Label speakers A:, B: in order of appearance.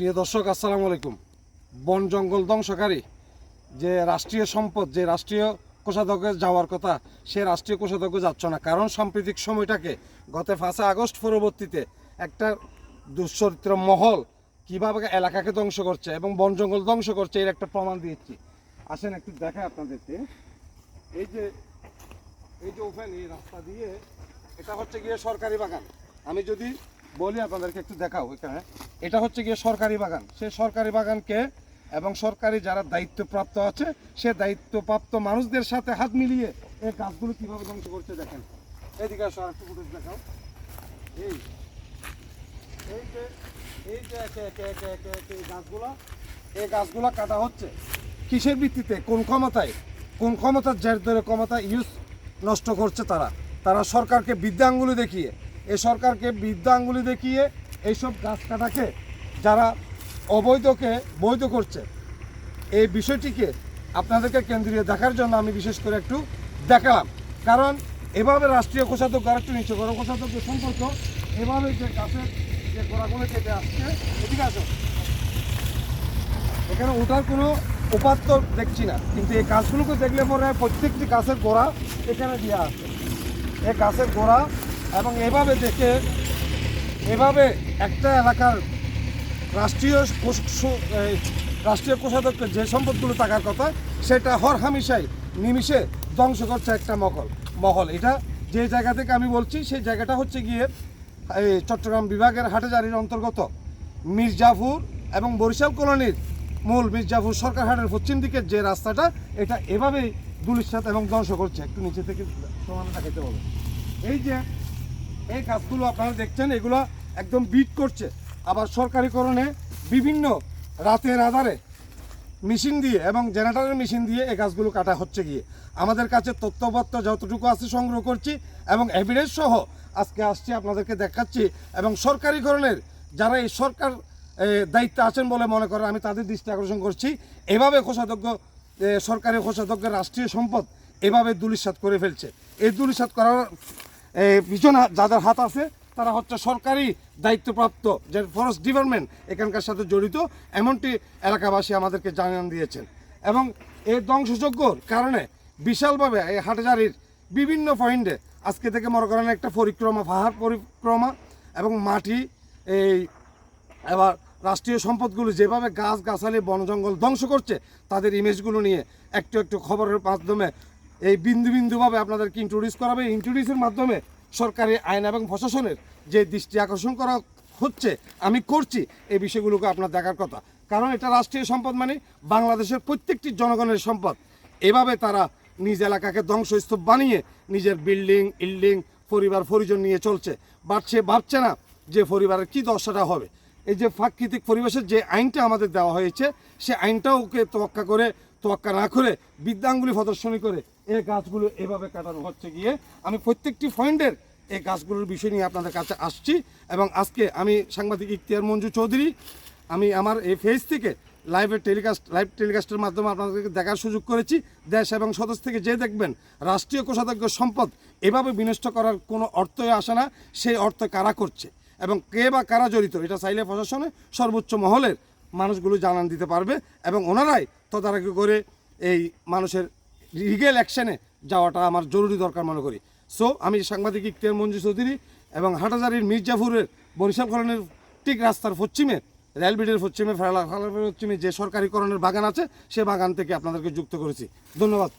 A: প্রিয় দর্শক, আসসালামু আলাইকুম। বন, জঙ্গল ধ্বংসকারী। যে রাষ্ট্রীয় সম্পদ, যে রাষ্ট্রীয় কোষাধ্যক্ষে যাওয়ার কথা, সে রাষ্ট্রীয় কোষাধ্যক্ষ যাচ্ছে না। কারণ সাম্প্রতিক সময়টাকে গত পাঁচে আগস্ট পরবর্তীতে একটা দুশ্চরিত্র মহল কীভাবে এলাকাকে ধ্বংস করছে এবং বন, জঙ্গল ধ্বংস করছে এর একটা প্রমাণ দিয়েছি। আসেন একটু দেখায় আপনাদেরকে। এই যে এই যে ওপেন এই রাস্তা দিয়ে, এটা হচ্ছে গিয়ে সরকারি বাগান। আমি যদি বলি আপনাদেরকে একটু দেখাও এখানে। এটা হচ্ছে গিয়ে সরকারি বাগান। সে সরকারি বাগানকে এবং সরকারি যারা দায়িত্বপ্রাপ্ত আছে, সে দায়িত্বপ্রাপ্ত মানুষদের সাথে হাত মিলিয়ে এই গাছগুলো কীভাবে ধ্বংস করছে দেখেন। এদিকে আসো আর একটু ফুটেজ দেখাও। এই এই যে এই যে একে একে একে একে একে এই গাছগুলা এই গাছগুলা কাটা হচ্ছে। কিসের ভিত্তিতে? কোন ক্ষমতায়? কোন ক্ষমতার জের ধরে ক্ষমতা ইউজ নষ্ট করছে তারা? তারা সরকারকে বিদ্যাঙ্গুলি দেখিয়ে এই সরকারকে বিদ্যাঙ্গুলি দেখিয়ে এইসব গাছ কাটাকে যারা অবৈধকে বৈধ করছে, এই বিষয়টিকে আপনাদেরকে কেন্দ্রীয় দেখার জন্য আমি বিশেষ করে একটু দেখালাম। কারণ এভাবে রাষ্ট্রীয় কোষাধ্যক্ষ আর একটু নিচে বড় কোষাধ্যক্ষ সম্পর্ক, এভাবে যে গাছের যে গোড়াগুলো কেটে আসছে, এদিকে আসো এখানে ওঠার কোনো উপাত্ত দেখছি না, কিন্তু এই গাছগুলোকে দেখলে পরে প্রত্যেকটি গাছের গোড়া এখানে দেওয়া আছে। এই গাছের গোড়া এবং এভাবে দেখে এভাবে একটা এলাকার রাষ্ট্রীয় রাষ্ট্রীয় কোষাধ্যক্ষের যে সম্পদগুলো থাকার কথা, সেটা হর হামেশাই নিমিষে ধ্বংস করছে একটা মহল মহল। এটা যে জায়গা থেকে আমি বলছি, সেই জায়গাটা হচ্ছে গিয়ে, এই চট্টগ্রাম বিভাগের হাটেজারির অন্তর্গত মির্জাফর এবং বরিশাল কলোনির মূল মির্জাফর সরকার হাটের পশ্চিম দিকের যে রাস্তাটা, এটা এভাবেই দুলিশাত এবং ধ্বংস করছে। একটু নিচে থেকে সমান দেখাতে বলো এই যে এই গাছগুলো আপনারা দেখছেন, এগুলো একদম বিট করছে। আবার সরকারিকরণে বিভিন্ন রাতের আধারে মেশিন দিয়ে এবং জেনারেটরের মেশিন দিয়ে এই গাছগুলো কাটা হচ্ছে গিয়ে। আমাদের কাছে তথ্যপত্র যতটুকু আছে সংগ্রহ করছি এবং এভিডেন্স সহ আজকে আসছি আপনাদেরকে দেখাচ্ছি এবং সরকারিকরণের যারা এই সরকার দায়িত্বে আছেন বলে মনে করেন, আমি তাদের দৃষ্টি আকর্ষণ করছি। এভাবে কোষাধ্যক্ষ সরকারি কোষাধ্যক্ষের রাষ্ট্রীয় সম্পদ এভাবে দুলিশাত করে ফেলছে। এই দুলিশাত করার পিছনে যাদের হাত আছে, তারা হচ্ছে সরকারি দায়িত্বপ্রাপ্ত যে ফরেস্ট ডিপার্টমেন্ট এখানকার সাথে জড়িত, এমনটি এলাকাবাসী আমাদেরকে জানান দিয়েছেন। এবং এই ধ্বংসযজ্ঞর কারণে বিশালভাবে এই হাটজারির বিভিন্ন পয়েন্টে আজকে থেকে মনে করেন একটা পরিক্রমা, পাহাড় পরিক্রমা এবং মাটি, এই এবার রাষ্ট্রীয় সম্পদগুলো যেভাবে গাছ, গাছালি বন জঙ্গল ধ্বংস করছে, তাদের ইমেজগুলো নিয়ে একটু একটু খবরের মাধ্যমে এই বিন্দু বিন্দুভাবে আপনাদেরকে ইন্ট্রোডিউস করাবে। ইন্ট্রোডিউসের মাধ্যমে সরকারি আইন এবং প্রশাসনের যে দৃষ্টি আকর্ষণ করা হচ্ছে, আমি করছি এই বিষয়গুলোকে আপনার দেখার কথা। কারণ এটা রাষ্ট্রীয় সম্পদ মানে বাংলাদেশের প্রত্যেকটি জনগণের সম্পদ। এভাবে তারা নিজ এলাকাকে ধ্বংসস্তূপ বানিয়ে নিজের বিল্ডিং, ইল্ডিং, পরিবার, পরিজন নিয়ে চলছে। সে ভাবছে না যে পরিবারের কী দশাটা হবে। এই যে প্রাকৃতিক পরিবেশের যে আইনটা আমাদের দেওয়া হয়েছে, সে আইনটাও ওকে তোয়াক্কা করে তোয়াক্কা না করে বিদ্যাঙ্গুলি প্রদর্শনী করে এই গাছগুলো এভাবে কাটানো হচ্ছে গিয়ে আমি প্রত্যেকটি পয়েন্টের এই গাছগুলোর বিষয় নিয়ে আপনাদের কাছে আসছি এবং আজকে আমি সাংবাদিক ইখতিয়ার মঞ্জু চৌধুরী, আমি আমার এই ফেজ থেকে লাইভের টেলিকাস্ট লাইভ টেলিকাস্টের মাধ্যমে আপনাদেরকে দেখার সুযোগ করেছি। দেশ এবং সদস্য থেকে যে দেখবেন রাষ্ট্রীয় কোষাধ্যক্ষ সম্পদ এভাবে বিনষ্ট করার কোনো অর্থই আসে না, সেই অর্থ কারা করছে এবং কে বা কারা জড়িত, এটা চাইলে প্রশাসনে সর্বোচ্চ মহলের মানুষগুলো জানান দিতে পারবে এবং ওনারাই তদারকি করে এই মানুষের লিগেল অ্যাকশানে যাওয়াটা আমার জরুরি দরকার মনে করি। সো আমি সাংবাদিক ইখতিয়ার মঞ্জু চৌধুরী এবং হাটাজারির মির্জাপুরের বরিশাল কলোনির ঠিক রাস্তার পশ্চিমে রেলবিডের পশ্চিমে ফেলা পশ্চিমে যে সরকারিকরণের বাগান আছে, সে বাগান থেকে আপনাদেরকে যুক্ত করেছি। ধন্যবাদ।